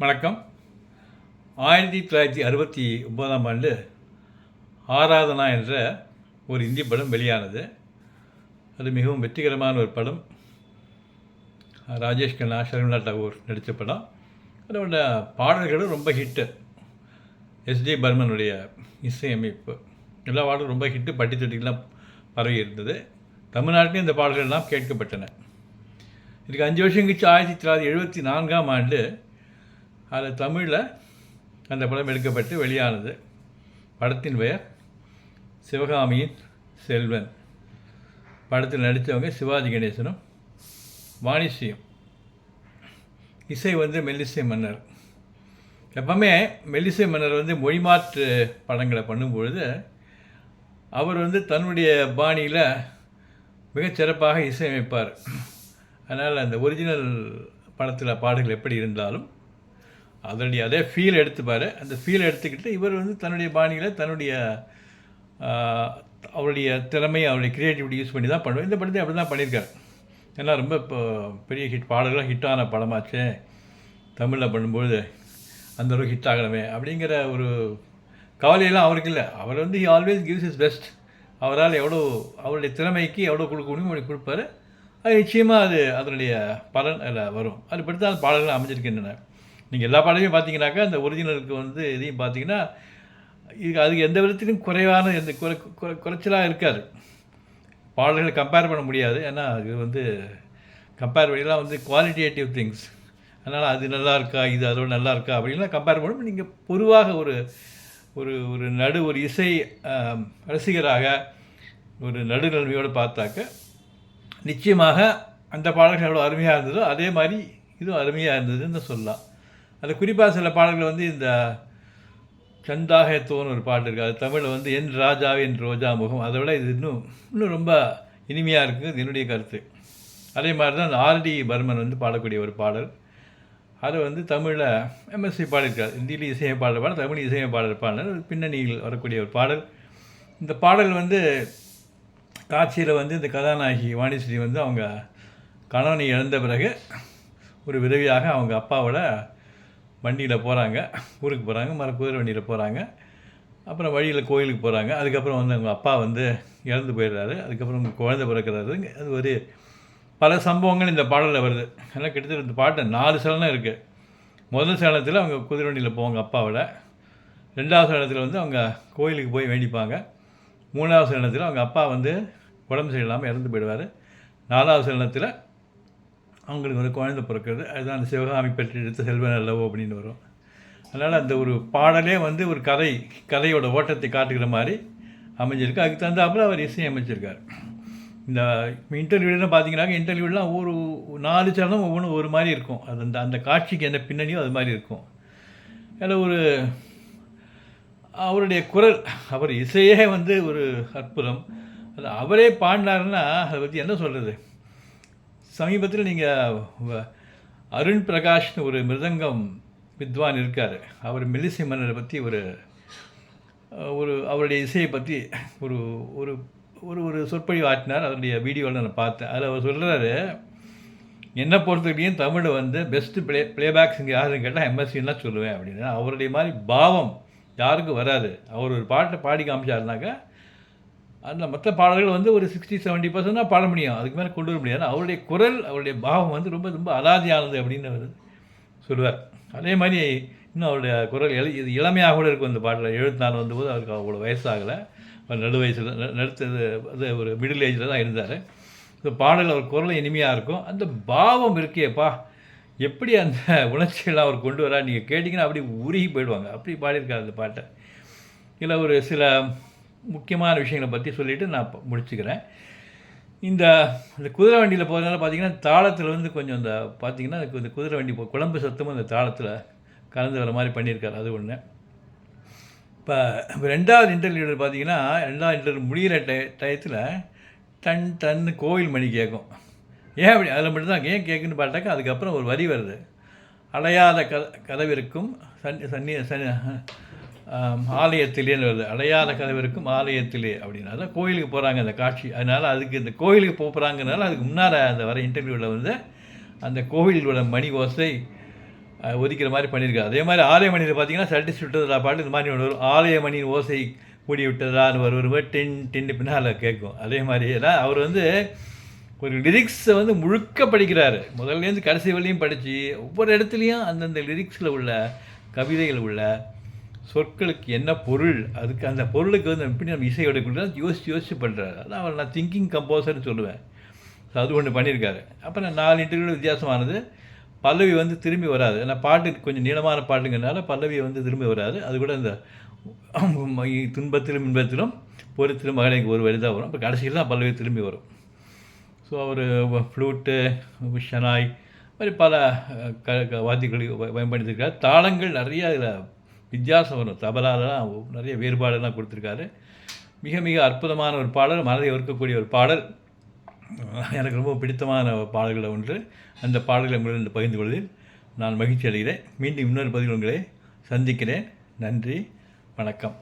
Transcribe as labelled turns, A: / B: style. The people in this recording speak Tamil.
A: வணக்கம். ஆயிரத்தி தொள்ளாயிரத்தி அறுபத்தி ஒன்பதாம் ஆண்டு ஆராதனா என்ற ஒரு இந்தி படம் வெளியானது. அது மிகவும் வெற்றிகரமான ஒரு படம். ராஜேஷ் கண்ணா ஷர்மிளா டாகூர் நடித்த படம். அதோட பாடல்களும் ரொம்ப ஹிட்டு. எஸ்ஜி பர்மனுடைய இசையமைப்பு. எல்லா பாடலும் ரொம்ப ஹிட்டு. பட்டி தொட்டிக்கெல்லாம் பரவி இருந்தது. தமிழ்நாட்டிலும் இந்த பாடல்கள்லாம் கேட்கப்பட்டன. இதுக்கு அஞ்சு வருஷம் கழிச்சு ஆயிரத்தி தொள்ளாயிரத்தி எழுபத்தி நான்காம் ஆண்டு அதில் தமிழில் அந்த படம் எடுக்கப்பட்டு வெளியானது. படத்தின் பெயர் சிவகாமியின் செல்வன். படத்தில் நடித்தவங்க சிவாஜி கணேசனும் வாணிசியம். இசை வந்து மெல்லிசை மன்னர். எப்பவுமே மெல்லிசை மன்னர் வந்து மொழிமாற்று படங்களை பண்ணும்பொழுது அவர் வந்து தன்னுடைய பாணியில் மிகச்சிறப்பாக இசையமைப்பார். அதனால் அந்த ஒரிஜினல் படத்தில் பாடல்கள் எப்படி இருந்தாலும் அதனுடைய அதே ஃபீல் எடுத்துப்பார் அந்த ஃபீல் எடுத்துக்கிட்டு இவர் வந்து தன்னுடைய பாணியில் தன்னுடைய அவருடைய திறமை அவருடைய க்ரியேட்டிவிட்டி யூஸ் பண்ணி தான் பண்ணுவார். இந்த படத்தை அப்படி தான் பண்ணியிருக்காரு. ஏன்னா ரொம்ப இப்போ பெரிய ஹிட் பாடல்களாக ஹிட்டான படமாச்சே. தமிழில் பண்ணும்போது அந்தளவுக்கு ஹிட் ஆகணுமே அப்படிங்கிற ஒரு கவலையெல்லாம் அவருக்கு இல்லை. அவர் வந்து ஆல்வேஸ் கிவ்ஸ் இஸ் பெஸ்ட் அவரால் எவ்வளோ அவருடைய திறமைக்கு எவ்வளோ கொடுக்க முடியுமோ அப்படி கொடுப்பாரு. அது நிச்சயமாக அது அதனுடைய பலன் அதில் வரும். அது படி தான் பாடல்கள் அமைஞ்சிருக்கின்றன. நீங்கள் எல்லா பாடலையும் பார்த்தீங்கன்னாக்கா அந்த ஒரிஜினலுக்கு வந்து இதையும் பார்த்தீங்கன்னா இது அதுக்கு எந்த விதத்திலும் குறைவான எந்த குறை குறைச்சலாக இருக்காது. பாடல்களை கம்பேர் பண்ண முடியாது. ஏன்னா அது வந்து கம்பேர் பண்ணிலாம் வந்து குவாலிட்டேட்டிவ் திங்ஸ் அதனால் அது நல்லா இருக்கா இது அதோட நல்லா இருக்கா அப்படின்லாம் கம்பேர் பண்ணும் நீங்கள் பொதுவாக ஒரு ஒரு ஒரு நடு ஒரு இசை ரசிகராக ஒரு நடுநிலைமையோடு பார்த்தாக்க நிச்சயமாக அந்த பாடல்கள் எவ்வளோ அருமையாக இருந்ததோ அதே மாதிரி இதுவும் அருமையாக இருந்ததுன்னு சொல்லலாம். அது குறிப்பாக சில பாடல்கள் வந்து இந்த சந்தாகத்தோன்னு ஒரு பாட்டு இருக்குது அது தமிழில் வந்து என் ராஜாவின் என் ரோஜா முகம் அதை விட இது இன்னும் இன்னும் ரொம்ப இனிமையாக இருக்குது என்னுடைய கருத்து. அதே மாதிரி தான் அந்த ஆர்டி பர்மன் வந்து பாடக்கூடிய ஒரு பாடல். அது வந்து தமிழில் எம்எஸ்சி பாடியிருக்கார். ஹிந்தியில் இசையை பாடல் தமிழ் இசையமைப்பாளர் பாடல். பின்னணியில் வரக்கூடிய ஒரு பாடல். இந்த பாடல் வந்து காட்சியில் வந்து இந்த கதாநாயகி வாணிஸ்ரீ வந்து அவங்க கணவனை இழந்த பிறகு ஒரு விதவியாக அவங்க அப்பாவோட வண்டியில் போகிறாங்க ஊருக்கு போகிறாங்க மர குதிரை வண்டியில் போகிறாங்க அப்புறம் வழியில் கோயிலுக்கு போகிறாங்க அதுக்கப்புறம் வந்து அவங்க அப்பா வந்து இறந்து போயிடுறாரு. அதுக்கப்புறம் குழந்தை பிறக்கிறாரு. அது ஒரு பல சம்பவங்கள் இந்த பாடலில் வருது. அதனால் கிட்டத்தட்ட இந்த பாட்டு நாலு சலனம் இருக்குது முதல் சலனத்தில் அவங்க குதிரை வண்டியில் போவாங்க அப்பாவோட. ரெண்டாவது சலனத்தில் வந்து அவங்க கோயிலுக்கு போய் வேண்டிப்பாங்க. மூணாவது சலனத்தில் அவங்க அப்பா வந்து உடம்பு சரியில்லாமல் இறந்து போயிடுவார். நாலாவது சலனத்தில் அவங்களுக்கு ஒரு குழந்தை பிறக்கிறது அதுதான் அந்த சிவகாமி பெற்று எடுத்து செல்வன் அல்லவோ அப்படின்னு வரும். அதனால் அந்த ஒரு பாடலே வந்து ஒரு கதை கதையோட ஓட்டத்தை காட்டுகிற மாதிரி அமைஞ்சிருக்கு. அதுக்கு தகுந்தாப்பில் அவர் இசை அமைச்சிருக்கார். இந்த இன்டர்வியூலாம் பார்த்தீங்கன்னாக்க இன்டர்வியூலாம் ஒரு நாலு சரணம் ஒவ்வொன்றும் ஒரு மாதிரி இருக்கும். அது அந்த அந்த காட்சிக்கு என்ன பின்னணியோ அது மாதிரி இருக்கும். அதில் ஒரு அவருடைய குரல் அவர் இசையே வந்து ஒரு அற்புதம். அது அவரே பாடினாருன்னா அதை பற்றி என்ன சொல்கிறது சமீபத்தில் நீங்கள் அருண் பிரகாஷ்னு ஒரு மிருதங்கம் வித்வான் இருக்கார். அவர் மெல்லிசை மன்னரை பற்றி ஒரு ஒரு அவருடைய இசையை பற்றி ஒரு ஒரு ஒரு ஒரு சொற்பொழிவு ஆற்றினார். அதனுடைய வீடியோவில் நான் பார்த்தேன். அதில் அவர் சொல்கிறாரு என்னை பொறுத்தவரையும் தமிழை வந்து பெஸ்ட்டு ப்ளே ப்ளேபேக் சிங்கர் யாருன்னு கேட்டால் எம்எஸ்சின்னு தான் சொல்லுவேன் அப்படின்னு. அவருடைய மாதிரி பாவம் யாருக்கும் வராது. அவர் ஒரு பாட்டை பாடி காமிச்சாருனாக்கா அந்த மற்ற பாடல்கள் வந்து ஒரு சிக்ஸ்டி செவன்ட்டி பர்சன்ட் தான் பாட முடியும். அதுக்கு மேலே கொண்டு வர முடியாது. அவருடைய குரல் அவருடைய பாவம் வந்து ரொம்ப ரொம்ப அலாதியானது அப்படின்னு அவர் சொல்லுவார். அதே மாதிரி இன்னும் அவருடைய குரல் இள இது இளமையாக கூட இருக்கும் அந்த பாட்டில் எழுபத்தி நாலு வந்தபோது அவருக்கு அவ்வளோ வயசாகலை. அவர் நடு வயசில் நடுத்தது அது ஒரு மிடில் ஏஜில் தான் இருந்தார். இந்த பாடல் அவர் குரல் இனிமையாக இருக்கும். அந்த பாவம் இருக்கேப்பா எப்படி அந்த உணர்ச்சிகளை அவர் கொண்டு வரா நீங்கள் கேட்டிங்கன்னா அப்படி உருகி போயிடுவாங்க. அப்படி பாடியிருக்காரு அந்த பாட்டை. இல்லை ஒரு சில முக்கியமான விஷயங்களை பற்றி சொல்லிவிட்டு நான் முடிச்சுக்கிறேன். இந்த இந்த குதிரை வண்டியில் போகிறதுனால பார்த்தீங்கன்னா தாளத்தில் வந்து கொஞ்சம் இந்த பார்த்தீங்கன்னா இந்த குதிரை வண்டி போ குழம்பு சத்தமும் அந்த தாளத்தில் கலந்து வர மாதிரி பண்ணியிருக்காரு. அது ஒன்று இப்போ ரெண்டாவது இன்டர்வியூவில் பார்த்தீங்கன்னா ரெண்டாவது இன்டர்வியூ முடிகிற டை டயத்தில் டன் டன்னு கோவில் மணி கேட்கும் ஏன் அப்படி? அதில் மட்டும்தான் ஏன் கேட்குன்னு பார்த்தாக்கா அதுக்கப்புறம் ஒரு வரி வருது. அடையாத க கதவிற்கும் சன் சன்னி சன் ஆலயத்திலேன்னு வருது அடையாத கதவிற்கும் ஆலயத்திலே அப்படின்னா தான் கோயிலுக்கு போகிறாங்க அந்த காட்சி. அதனால் அதுக்கு இந்த கோயிலுக்கு போகிறாங்கனால அதுக்கு முன்னால் அந்த வர இன்டர்வியூவில் வந்து அந்த கோவிலோட மணி ஓசை ஒதுக்கிற மாதிரி பண்ணியிருக்காரு அதே மாதிரி ஆலய மணியில் பார்த்தீங்கன்னா சட்டி சுட்டுறதா பாட்டு இந்த மாதிரி ஒன்று வரும். ஆலய மணியின் ஓசை கூடி விட்டதான்னு ஒரு ஒரு டென் டென் பின்னால் கேட்கும். அதே மாதிரி ஏன்னா அவர் வந்து ஒரு லிரிக்ஸை வந்து முழுக்க படிக்கிறாரு. முதல்லேருந்து கடைசி வரையும் படித்து ஒவ்வொரு இடத்துலையும் அந்தந்த லிரிக்ஸில் உள்ள கவிதைகள் உள்ள சொற்களுக்கு என்ன பொருள்? அதுக்கு அந்த பொருளுக்கு வந்து எப்படி நம்ம இசை எடுக்கணும் யோசிச்சு யோசிச்சு பண்ணுறாரு அதான் அவர் நான் திங்கிங் கம்போசர்னு சொல்லுவேன். ஸோ அது ஒன்று பண்ணியிருக்காரு. அப்புறம் நாலு இன்டர்வியூ வித்தியாசமானது. பல்லவி வந்து திரும்பி வராது. ஏன்னா பாட்டு கொஞ்சம் நீளமான பாட்டுங்கிறனால பல்லவி வந்து திரும்பி வராது. அது கூட இந்த துன்பத்திலும் இன்பத்திலும் பொறுத்திலும் மகளிருக்கு ஒரு வரி தான் வரும். இப்போ கடைசியில் தான் பல்லவி திரும்பி வரும். ஸோ அவர் ஃப்ளூட்டு ஷனாய் மாதிரி பல க க- வாத்தியங்களை ப- தாளங்கள் நிறைய இதில் வித்தியாசம் வரும். தபலாலாம் நிறைய வேறுபாடெல்லாம் கொடுத்துருக்காரு. மிக மிக அற்புதமான ஒரு பாடல் மனதை ஒர்க்கக்கூடிய ஒரு பாடல். எனக்கு ரொம்ப பிடித்தமான பாடல்களில் ஒன்று. அந்த பாடல்களை உங்களிடம் பகிர்ந்து கொள்வதில் நான் மகிழ்ச்சி அடைகிறேன். மீண்டும் இன்னொரு பதில் உங்களை சந்திக்கிறேன். நன்றி வணக்கம்.